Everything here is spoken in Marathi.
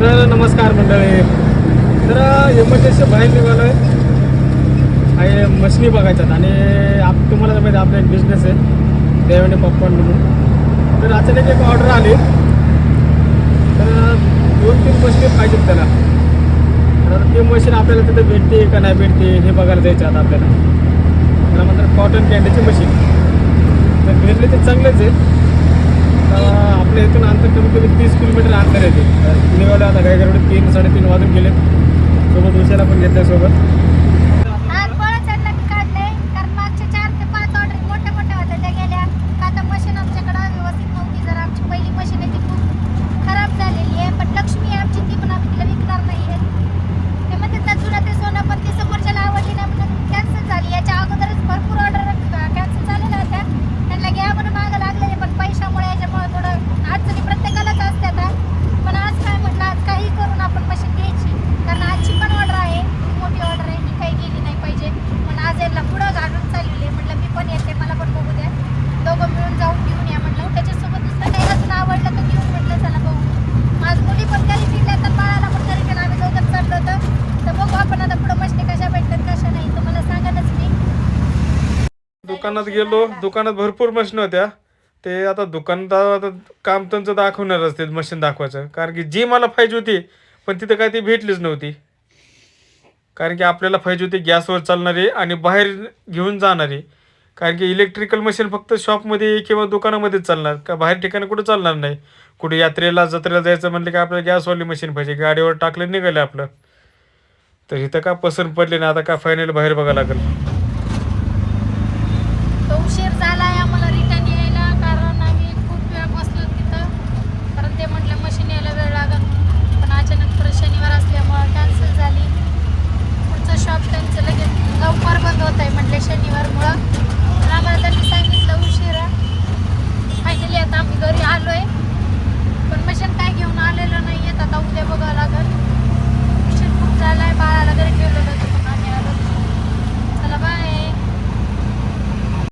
तर नमस्कार मंडळी. तर एमर्जन्सी बाहेर निघालो आहे आहे मशनी बघायच्यात आणि आप तुम्हाला तर माहिती आपला एक बिझनेस आहे. देवाने पप्पा म्हणून. तर अचानक एक ऑर्डर आली. तर दोन तीन मशीन पाहिजेत त्याला. तर ती मशीन आपल्याला तिथे भेटते का नाही भेटते हे बघायला द्यायचं आता आपल्याला. त्याला म्हणतात कॉटन कॅन्डीची मशीन. तर भेटले ते चांगलेच आहे. तर कमीत कमी तीस किलोमीटर अंतर येते तर निघालं आता काय तीन साडेतीन वाजून गेलेत. सोबत उशिरा पण घेतल्या सोबत. दुकानात गेलो दुकानात भरपूर मशीन होत्या. ते आता दुकानदार आता काम त्यांचं दाखवणार असते मशीन दाखवायचं. कारण की जी मला पाहिजे होती पण तिथं काय ती भेटलीच नव्हती. कारण की आपल्याला पाहिजे होती गॅसवर चालणारी आणि बाहेर घेऊन जाणारी. कारण की इलेक्ट्रिकल मशीन फक्त शॉपमध्ये किंवा दुकानामध्येच चालणार का बाहेर ठिकाणी कुठं चालणार नाही. कुठे यात्रेला जत्रेला जायचं म्हणलं की आपल्याला गॅसवाली मशीन पाहिजे गाडीवर टाकलं निघालं आपलं. तर इथं का पसंत पडले ना आता का फायनल बाहेर बघावं लागेल? आहे